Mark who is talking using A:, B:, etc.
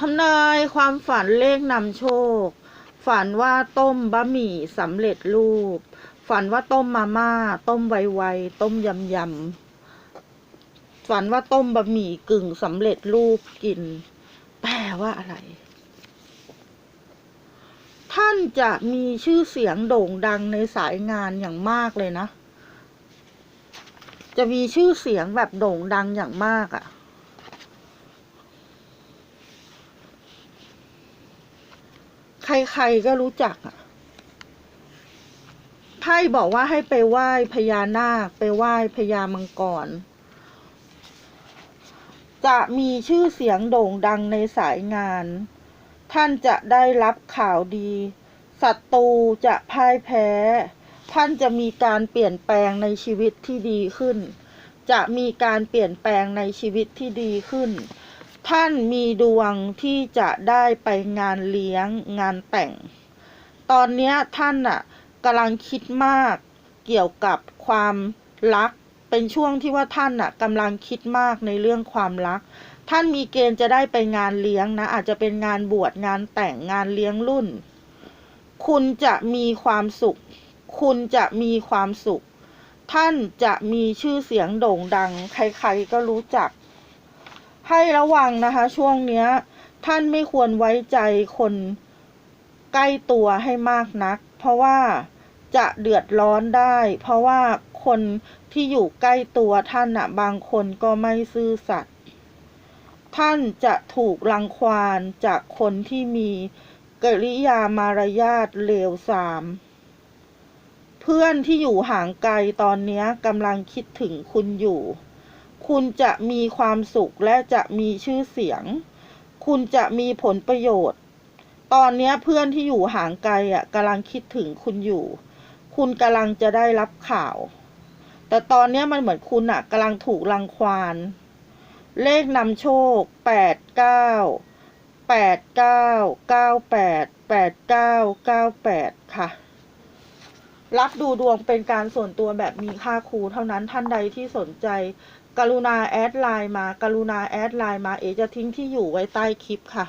A: ทำนายความฝันเลขนำโชค ฝันว่าต้มบะหมี่สำเร็จรูป ฝันว่าต้มมาม่า ต้มไวๆต้มยำยำฝันว่าต้มบะหมี่กึ่งสำเร็จรูปกิน แปลว่าอะไร ท่านจะมีชื่อเสียงโด่งดังในสายงานอย่างมากเลยนะ จะมีชื่อเสียงแบบโด่งดังอย่างมากอะ่ะ ใครๆก็รู้จักอะ่ะไพ่บอกว่าให้ไปไหว้พญานาค ไปไหว้พญามังกร จะมีชื่อเสียงโด่งดังในสายงาน ท่านจะได้รับข่าวดีศัตรูจะพ่ายแพ้ ท่านจะมีการเปลี่ยนแปลงในชีวิตที่ดีขึ้น จะมีการเปลี่ยนแปลงในชีวิตที่ดีขึ้น ท่านมีดวงที่จะได้ไปงานเลี้ยงงานแต่ง ตอนนี้ท่านน่ะกำลังคิดมากเกี่ยวกับความรัก เป็นช่วงที่ว่าท่านน่ะกำลังคิดมากในเรื่องความรัก ท่านมีเกณฑ์จะได้ไปงานเลี้ยงนะ อาจจะเป็นงานบวชงานแต่งงานเลี้ยงรุ่น คุณจะมีความสุข คุณจะมีความสุข ท่านจะมีชื่อเสียงโด่งดัง ใครๆก็รู้จัก ให้ระวังนะคะ ช่วงเนี้ย ท่านไม่ควรไว้ใจคนใกล้ตัวให้มากนัก เพราะว่าจะเดือดร้อนได้ เพราะว่าคนที่อยู่ใกล้ตัวท่านนะบางคนก็ไม่ซื่อสัตย์ท่านจะถูกรังควานจากคนที่มีกริยามารยาทเลวทราม เพื่อนที่อยู่ห่างไกลตอนนี้กำลังคิดถึงคุณอยู่ คุณจะมีความสุขและจะมีชื่อเสียง คุณจะมีผลประโยชน์ ตอนนี้เพื่อนที่อยู่ห่างไกลอะกำลังคิดถึงคุณอยู่ คุณกำลังจะได้รับข่าว แต่ตอนนี้มันเหมือนคุณอะกำลังถูกรังควานเลขนำโชคแปดเก้าแปดเก้าเก้าแปดแปดเก้าเก้าแปดค่ะ รับดูดวงเป็นการส่วนตัวแบบมีค่าครูเท่านั้นท่านใดที่สนใจ กรุณาแอดไลน์มา กรุณาแอดไลน์มาเอจะทิ้งที่อยู่ไว้ใต้คลิปค่ะ